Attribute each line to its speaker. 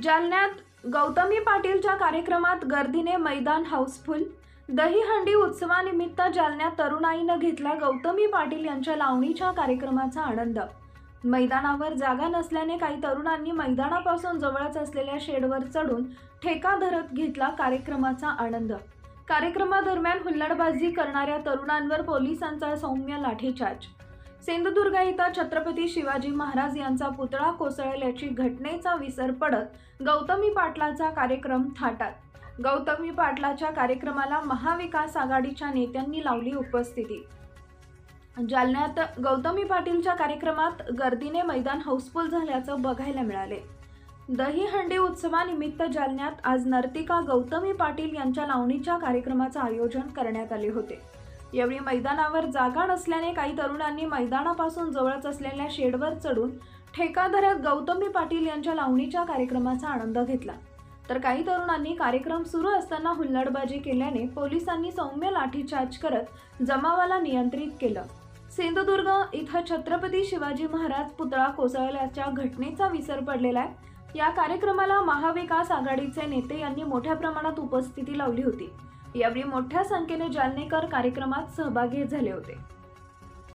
Speaker 1: जालन्यात गौतमी पाटीलच्या कार्यक्रमात गर्दीने मैदान हाऊसफुल. दहीहंडी उत्सवानिमित्त जालन्यात तरुणाईनं घेतला गौतमी पाटील यांच्या लावणीच्या कार्यक्रमाचा आनंद. मैदानावर जागा नसल्याने काही तरुणांनी मैदानापासून जवळच असलेल्या शेडवर चढून ठेका धरत घेतला कार्यक्रमाचा आनंद. कार्यक्रमादरम्यान हुल्लडबाजी करणाऱ्या तरुणांवर पोलिसांचा सौम्य लाठीचार्ज. सिंधुदुर्ग इथं छत्रपती शिवाजी महाराज यांचा पुतळा कोसळल्याची घटनेचा विसर पडत गौतमी पाटलाचा कार्यक्रम थाटात. गौतमी पाटलाच्या कार्यक्रमाला महाविकास आघाडीच्या नेत्यांनी लावली उपस्थिती. जालन्यात गौतमी पाटीलच्या कार्यक्रमात गर्दीने मैदान हाऊसफुल झाल्याचं बघायला मिळाले. दहीहंडी उत्सवानिमित्त जालन्यात आज नर्तिका गौतमी पाटील यांच्या लावणीच्या कार्यक्रमाचं आयोजन करण्यात आले होते. यावेळी मैदानावर जागा नसल्याने काही तरुणांनी मैदानापासून जवळच असलेल्या शेडवर चढून ठेका गौतमी पाटील यांच्या लावणीच्या कार्यक्रमाचा आनंद घेतला. तर काही तरुणांनी कार्यक्रम सुरू असताना हुल्लडबाजी केल्याने पोलिसांनी सौम्य लाठीचार्ज करत जमावाला नियंत्रित केलं. सिंधुदुर्ग इथं छत्रपती शिवाजी महाराज पुतळा कोसळल्याच्या घटनेचा विसर पडलेला आहे. या कार्यक्रमाला महाविकास आघाडीचे नेते यांनी मोठ्या प्रमाणात उपस्थिती लावली होती. यावेळी मोठ्या संख्येने जालनेकर कार्यक्रमात सहभागी झाले होते.